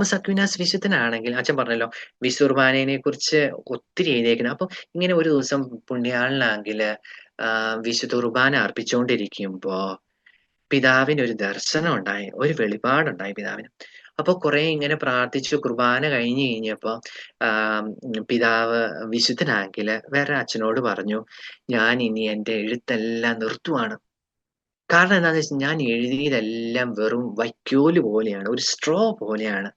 Thomas Aquinas വിശുദ്ധനാണെങ്കിൽ അച്ഛൻ പറഞ്ഞല്ലോ വിശുർബാനയെ കുറിച്ച് ഒത്തിരി എഴുതിയേക്കുന്നത് അപ്പൊ ഇങ്ങനെ ഒരു ദിവസം പുണ്യാളിനാണെങ്കിൽ വിശുദ്ധ കുർബാന അർപ്പിച്ചുകൊണ്ടിരിക്കുമ്പോ പിതാവിന് ഒരു ദർശനം ഉണ്ടായി ഒരു വെളിപാടുണ്ടായി പിതാവിന്. അപ്പൊ കുറെ ഇങ്ങനെ പ്രാർത്ഥിച്ചു കുർബാന കഴിഞ്ഞു കഴിഞ്ഞപ്പോ ആഹ് പിതാവ് വിശുദ്ധനാങ്കിൽ വേറെ അച്ഛനോട് പറഞ്ഞു ഞാൻ ഇനി എന്റെ എഴുത്തെല്ലാം നിർത്തുവാണ്. കാരണം എന്താണെന്ന് വെച്ചാൽ ഞാൻ എഴുതിയതെല്ലാം വെറും വൈക്കോൽ പോലെയാണ് ഒരു സ്ട്രോ പോലെയാണ്.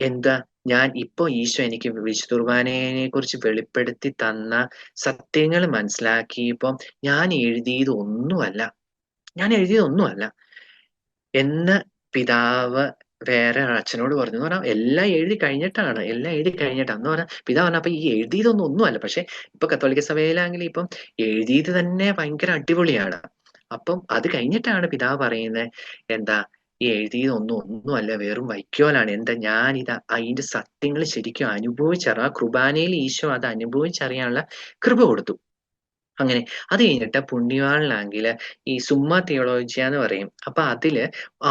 എന്താ? ഞാൻ ഇപ്പൊ ഈശോ എനിക്ക് വിശുദ്ധ കുർബാനയെ കുറിച്ച് വെളിപ്പെടുത്തി തന്ന സത്യങ്ങൾ മനസ്സിലാക്കിയപ്പോ ഞാൻ എഴുതിയത് ഒന്നുമല്ല. ഞാൻ എഴുതിയത് ഒന്നുമല്ല. എന്ന് പിതാവ് വേറെ അച്ഛനോട് പറഞ്ഞു എന്ന് പറഞ്ഞാൽ എല്ലാം എഴുതി കഴിഞ്ഞിട്ടാണ്. എല്ലാം എഴുതി കഴിഞ്ഞിട്ടാണ് എന്ന് പറഞ്ഞാൽ പിതാവ് പറഞ്ഞ അപ്പൊ ഈ എഴുതിയതൊന്നും ഒന്നുമല്ല. പക്ഷെ ഇപ്പൊ കത്തോലിക്ക സഭയിലാണെങ്കിൽ ഇപ്പം എഴുതിയത് തന്നെ ഭയങ്കര അടിപൊളിയാണ്. അപ്പം അത് കഴിഞ്ഞിട്ടാണ് പിതാവ് പറയുന്നത് എന്താ? ഈ എഴുതിയതൊന്നും ഒന്നുമല്ല. വെറും വൈക്കോലാണ്. എന്താ ഞാൻ ഇത് അതിന്റെ സത്യങ്ങൾ ശരിക്കും അനുഭവിച്ചറിയാം. ആ കുർബാനയിൽ ഈശോ അത് അനുഭവിച്ചറിയാനുള്ള കൃപ കൊടുത്തു. അങ്ങനെ അത് കഴിഞ്ഞിട്ട് പുണ്യവാളിലാണെങ്കിൽ ഈ സുമ്മ തിയോളോജിയ എന്ന് പറയും. അപ്പൊ അതിൽ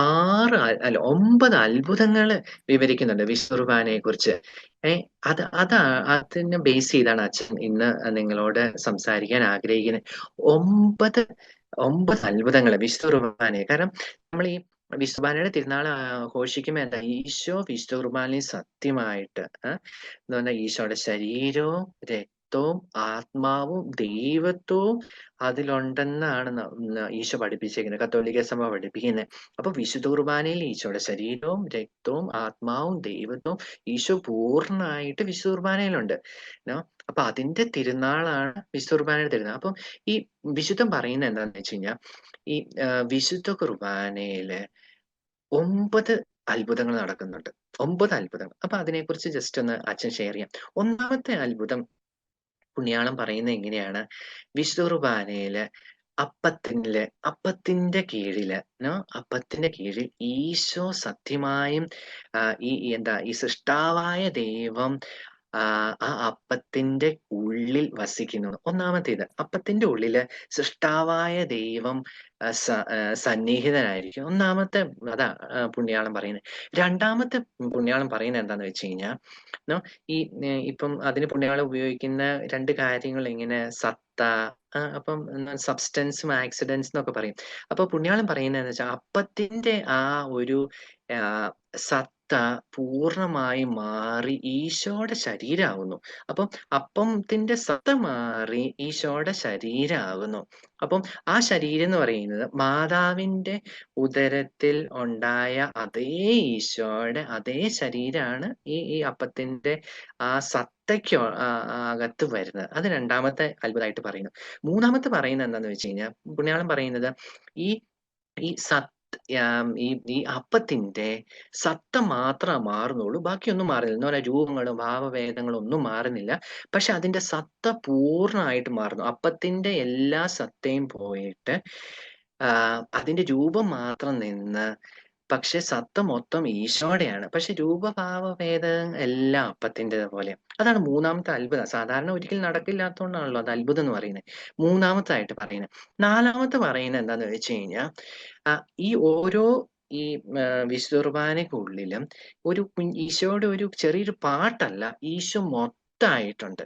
ആറ് അല്ല ഒമ്പത് അത്ഭുതങ്ങൾ വിവരിക്കുന്നുണ്ട് വിശ്വകുർബാനയെ കുറിച്ച് അത് അതാ അതിനെ ബേസ് ചെയ്താണ് അച്ഛൻ ഇന്ന് നിങ്ങളോട് സംസാരിക്കാൻ ആഗ്രഹിക്കുന്നത്. ഒമ്പത് ഒമ്പത് അത്ഭുതങ്ങൾ കുർബാനയെ കാരണം നമ്മൾ ഈ വിശുദ്ധ കുർബാനയുടെ തിരുനാൾ ആഘോഷിക്കുമ്പോൾ എന്താ? ഈശോ വിശുദ്ധ കുർബാനയിൽ സത്യമായിട്ട് എന്ന് പറഞ്ഞാൽ ഈശോയുടെ ശരീരവും രക്തവും ആത്മാവും ദൈവത്വവും അതിലുണ്ടെന്നാണ് ഈശോ പഠിപ്പിച്ചേക്കുന്നത്. കത്തോലിക്ക സഭ പഠിപ്പിക്കുന്നത്. അപ്പൊ വിശുദ്ധ കുർബാനയിൽ ഈശോയുടെ ശരീരവും രക്തവും ആത്മാവും ദൈവത്വവും ഈശോ പൂർണമായിട്ട് വിശുദ്ധ കുർബാനയിലുണ്ട്. അപ്പൊ അതിന്റെ തിരുനാളാണ് വിശുദ്ധ കുർബാനയുടെ തിരുനാൾ. അപ്പം ഈ വിശുദ്ധം പറയുന്നത് എന്താണെന്ന് വെച്ച് കഴിഞ്ഞാൽ ഈ വിശുദ്ധ കുർബാനയിൽ ഒമ്പത് അത്ഭുതങ്ങൾ നടക്കുന്നുണ്ട്. ഒമ്പത് അത്ഭുതങ്ങൾ. അപ്പൊ അതിനെക്കുറിച്ച് ജസ്റ്റ് ഒന്ന് അച്ഛൻ ഷെയർ ചെയ്യാം. ഒന്നാമത്തെ അത്ഭുതം പുണ്യാളം പറയുന്നത് എങ്ങനെയാണ്? വിശുദ്ധ കുർബാനയിൽ അപ്പത്തിനിൽ അപ്പത്തിന്റെ കീഴിൽ അപ്പത്തിന്റെ കീഴിൽ ഈശോ സത്യമായും ഈ എന്താ ഈ സൃഷ്ടാവായ ദൈവം ആ അപ്പത്തിന്റെ ഉള്ളിൽ വസിക്കുന്നു ഒന്നാമത്തേത് അപ്പത്തിന്റെ ഉള്ളിൽ സൃഷ്ടാവായ ദൈവം സന്നിഹിതനായിരിക്കും. ഒന്നാമത്തെ അതാ പുണ്യാളം പറയുന്നത്. രണ്ടാമത്തെ പുണ്യാളം പറയുന്നത് എന്താന്ന് വെച്ച് കഴിഞ്ഞാൽ ഈ ഇപ്പം അതിന് പുണ്യാളം ഉപയോഗിക്കുന്ന രണ്ട് കാര്യങ്ങൾ ഇങ്ങനെ സത്ത അപ്പം സബ്സ്റ്റൻസും ആക്സിഡൻസ് എന്നൊക്കെ പറയും. അപ്പൊ പുണ്യാളം പറയുന്നതെന്ന് വെച്ചാൽ അപ്പത്തിന്റെ ആ ഒരു സത്ത പൂർണമായി മാറി ഈശോയുടെ ശരീരമാകുന്നു അപ്പം അപ്പത്തിന്റെ സത്ത മാറി ഈശോയുടെ ശരീരമാകുന്നു അപ്പം ആ ശരീരം എന്ന് പറയുന്നത് മാതാവിന്റെ ഉദരത്തിൽ ഉണ്ടായ അതേ ഈശോയുടെ അതേ ശരീരമാണ് ഈ ഈ അപ്പത്തിന്റെ ആ സത്തയ്ക്ക് അകത്ത് വരുന്നത്. അത് രണ്ടാമത്തെ അത്ഭുതമായിട്ട് പറയുന്നു. മൂന്നാമത്തെ പറയുന്നത് എന്താന്ന് വെച്ച് കഴിഞ്ഞാൽ പുണ്യാളം പറയുന്നത് ഈ ഈ സത്ത് ഈ ഈ അപ്പത്തിന്റെ സത്ത മാത്രം മാറുന്നുള്ളൂ. ബാക്കിയൊന്നും മാറുന്നില്ല എന്ന് പറഞ്ഞാൽ രൂപങ്ങളും ഭാവഭേദങ്ങളും ഒന്നും മാറുന്നില്ല. പക്ഷെ അതിന്റെ സത്ത പൂർണമായിട്ട് മാറുന്നു. അപ്പത്തിന്റെ എല്ലാ സത്തയും പോയിട്ട് അതിന്റെ രൂപം മാത്രം നിന്ന് പക്ഷെ സത്ത മൊത്തം ഈശോടെയാണ് പക്ഷെ രൂപഭാവ ഭേദം എല്ലാം അപ്പത്തിന്റെ പോലെ അതാണ് മൂന്നാമത്തെ അത്ഭുതം. സാധാരണ ഒരിക്കലും നടക്കില്ലാത്തതുകൊണ്ടാണല്ലോ അത് അത്ഭുതം എന്ന് പറയുന്നത്. മൂന്നാമത്തായിട്ട് പറയുന്നത്. നാലാമത്തെ പറയുന്നത് എന്താന്ന് വെച്ച് കഴിഞ്ഞാൽ ഈ ഓരോ ഈ വിശുദ്ധ കുർബാനയ്ക്കുള്ളിലും ഒരു ഈശോയുടെ ഒരു ചെറിയൊരു പാട്ടല്ല ഈശോ മൊത്തമായിട്ടുണ്ട്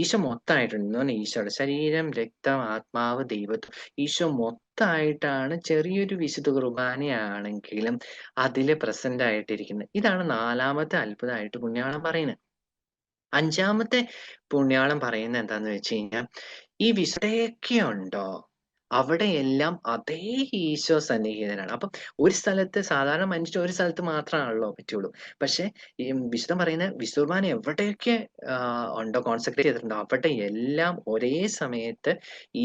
ഈശോ മൊത്തമായിട്ടുണ്ട് എന്ന് പറഞ്ഞാൽ ഈശോയുടെ ശരീരം രക്തം ആത്മാവ് ദൈവത്വം ഈശോ മൊത്തമായിട്ടാണ് ചെറിയൊരു വിശുദ്ധ കുർബാനയാണെങ്കിലും അതിൽ പ്രസന്റ് ആയിട്ടിരിക്കുന്നത് ഇതാണ് നാലാമത്തെ അത്ഭുതമായിട്ട് പുണ്യാളം പറയുന്നത്. അഞ്ചാമത്തെ പുണ്യാളം പറയുന്നത് എന്താന്ന് വെച്ച് കഴിഞ്ഞാൽ ഈ വിശുദ്ധയൊക്കെ ഉണ്ടോ? അവിടെയെല്ലാം അതേ ഈശോ സന്നിഹിതനാണ്. അപ്പം ഒരു സ്ഥലത്ത് സാധാരണ മനുഷ്യർ ഒരു സ്ഥലത്ത് മാത്രമാണല്ലോ പറ്റുള്ളൂ. പക്ഷെ ഈ വിശുദ്ധം പറയുന്ന വിശുദ്ധുർബാന എവിടെയൊക്കെ ഉണ്ടോ കോൺസെൻട്രേറ്റ് ചെയ്തിട്ടുണ്ടോ അവിടെ എല്ലാം ഒരേ സമയത്ത്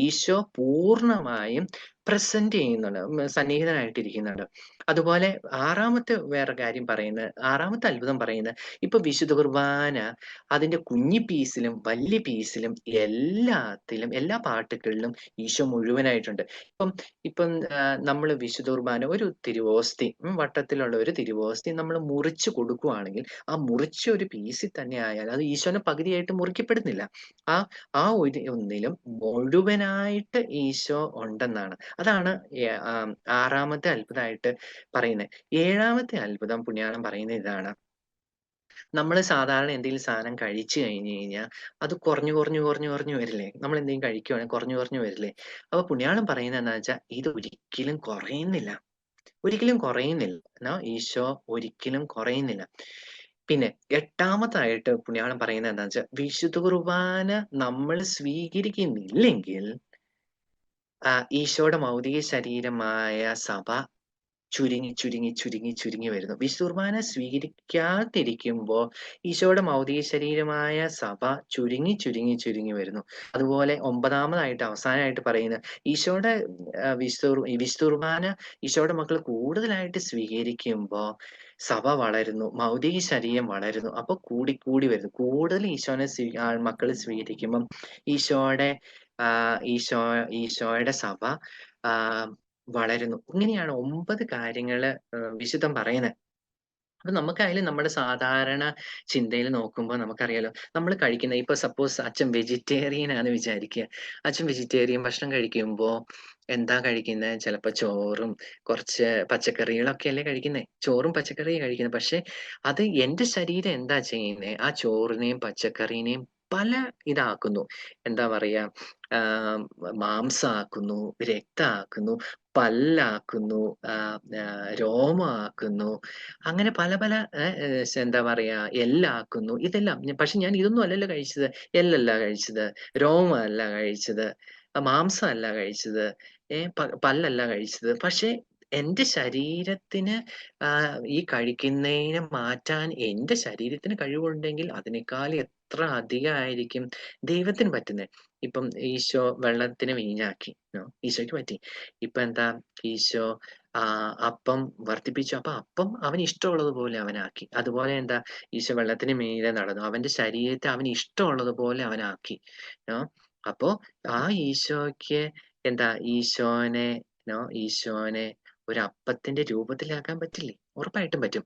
ഈശോ പൂർണമായും പ്രസന്റ് ചെയ്യുന്നുണ്ട് സന്നിഹിതനായിട്ടിരിക്കുന്നുണ്ട്. അതുപോലെ ആറാമത്തെ വേറെ കാര്യം പറയുന്നത് ആറാമത്തെ അത്ഭുതം പറയുന്നത് ഇപ്പൊ വിശുദ്ധ കുർബാന അതിന്റെ കുഞ്ഞി പീസിലും വലിയ പീസിലും എല്ലാത്തിലും എല്ലാ പാട്ടുകളിലും ഈശോ മുഴുവനായിട്ടുണ്ട്. ഇപ്പം ഇപ്പം നമ്മൾ വിശുദ്ധ കുർബാന ഒരു തിരുവോസ്തി വട്ടത്തിലുള്ള ഒരു തിരുവോസ്തി നമ്മൾ മുറിച്ച് കൊടുക്കുവാണെങ്കിൽ ആ മുറിച്ച ഒരു പീസിൽ തന്നെ ആയാൽ അത് ഈശോനെ പകുതിയായിട്ട് മുറിക്കപ്പെടുന്നില്ല. ആ ആ ഒരു ഒന്നിലും മുഴുവനായിട്ട് ഈശോ ഉണ്ടെന്നാണ്. അതാണ് ആറാമത്തെ അത്ഭുതമായിട്ട് പറയുന്നെ. ഏഴാമത്തെ അത്ഭുതം പുണ്യാളൻ പറയുന്നത് ഇതാണ്. നമ്മൾ സാധാരണ എന്തെങ്കിലും സാധനം കഴിച്ചു കഴിഞ്ഞു കഴിഞ്ഞാൽ അത് കുറഞ്ഞു, കുറഞ്ഞു, കുറഞ്ഞു, കുറഞ്ഞു വരില്ലേ? നമ്മൾ എന്തെങ്കിലും കഴിക്കുവാണെങ്കിൽ കുറഞ്ഞു, കുറഞ്ഞു വരില്ലേ? അപ്പൊ പുണ്യാളൻ പറയുന്നത് എന്താ വെച്ചാൽ ഇത് ഒരിക്കലും കുറയുന്നില്ല. ഒരിക്കലും കുറയുന്നില്ല. എന്നാ ഈശോ ഒരിക്കലും കുറയുന്നില്ല. പിന്നെ എട്ടാമതായിട്ട് പുണ്യാളൻ പറയുന്നത് എന്താ വെച്ചാൽ വിശുദ്ധ കുർബാന നമ്മൾ സ്വീകരിക്കുന്നില്ലെങ്കിൽ ഈശോയുടെ ഭൗതിക ശരീരമായ സഭ ചുരുങ്ങി, ചുരുങ്ങി, ചുരുങ്ങി, ചുരുങ്ങി വരുന്നു. വിശുദ്ധ സ്വീകരിക്കാതിരിക്കുമ്പോൾ സ്വീകരിക്കാതിരിക്കുമ്പോ ഈശോയുടെ ഭൗതിക ശരീരമായ സഭ ചുരുങ്ങി, ചുരുങ്ങി, ചുരുങ്ങി വരുന്നു. അതുപോലെ ഒമ്പതാമതായിട്ട് അവസാനമായിട്ട് പറയുന്നത് ഈശോയുടെ വിശുർ കുർബാന ഈശോയുടെ മക്കൾ കൂടുതലായിട്ട് സ്വീകരിക്കുമ്പോ സഭ വളരുന്നു. ഭൗതിക ശരീരം വളരുന്നു. അപ്പൊ കൂടി വരുന്നു. കൂടുതൽ ഈശോനെ സ്വീ മക്കൾ സ്വീകരിക്കുമ്പം ഈശോയുടെ ഈശോ ഈശോയുടെ സഭ വളരുന്നു. ഇങ്ങനെയാണ് ഒമ്പത് കാര്യങ്ങൾ വിശുദ്ധം പറയുന്നത് പറയുന്നെ. അപ്പൊ നമുക്കായാലും നമ്മുടെ സാധാരണ ചിന്തയിൽ നോക്കുമ്പോൾ നമുക്കറിയാലോ, നമ്മൾ കഴിക്കുന്ന ഇപ്പൊ സപ്പോസ് അച്ഛൻ വെജിറ്റേറിയൻ ആണെന്ന് വിചാരിക്കുക. അച്ഛൻ വെജിറ്റേറിയൻ ഭക്ഷണം കഴിക്കുമ്പോൾ എന്താ കഴിക്കുന്നത് ചിലപ്പോൾ ചോറും കുറച്ച് പച്ചക്കറികളൊക്കെ അല്ലേ കഴിക്കുന്നത് ചോറും പച്ചക്കറിയും കഴിക്കുന്നത് പക്ഷെ അത് എന്റെ ശരീരം എന്താ ചെയ്യുന്നത് ആ ചോറിനെയും പച്ചക്കറീനെയും പല ഇതാക്കുന്നു. എന്താ പറയാ ആഹ് മാംസമാക്കുന്നു, രക്തമാക്കുന്നു, പല്ലാക്കുന്നു, രോമമാക്കുന്നു. അങ്ങനെ പല പല എന്താ പറയാ എല്ലാക്കുന്നു. ഇതെല്ലാം പക്ഷെ ഞാൻ ഇതൊന്നും അല്ലല്ലോ കഴിച്ചത്. എല്ലല്ല കഴിച്ചത്. രോമമല്ല കഴിച്ചത്. മാംസമല്ല കഴിച്ചത്. പ പല്ലല്ല കഴിച്ചത്. പക്ഷെ എന്റെ ശരീരത്തിന് ഈ കഴിക്കുന്നതിനെ മാറ്റാൻ എന്റെ ശരീരത്തിന് കഴിവുണ്ടെങ്കിൽ അതിനേക്കാൾ എത്ര അധികമായിരിക്കും ദൈവത്തിന് പറ്റുന്നത് ഇപ്പം ഈശോ വെള്ളത്തിന് വീഞ്ഞാക്കി. ഈശോയ്ക്ക് പറ്റി. ഇപ്പൊ എന്താ ഈശോ ആ അപ്പം വർദ്ധിപ്പിച്ചു. അപ്പൊ അപ്പം അവൻ ഇഷ്ടമുള്ളതുപോലെ അവനാക്കി. അതുപോലെ എന്താ ഈശോ വെള്ളത്തിന് മീതെ നടന്നു. അവന്റെ ശരീരത്തെ അവന് ഇഷ്ടമുള്ളതുപോലെ അവനാക്കി. അപ്പോ ആ ഈശോയ്ക്ക് എന്താ ഈശോനെ ഈശോനെ ഒരു അപ്പത്തിന്റെ രൂപത്തിലാക്കാൻ പറ്റില്ലേ? ഉറപ്പായിട്ടും പറ്റും.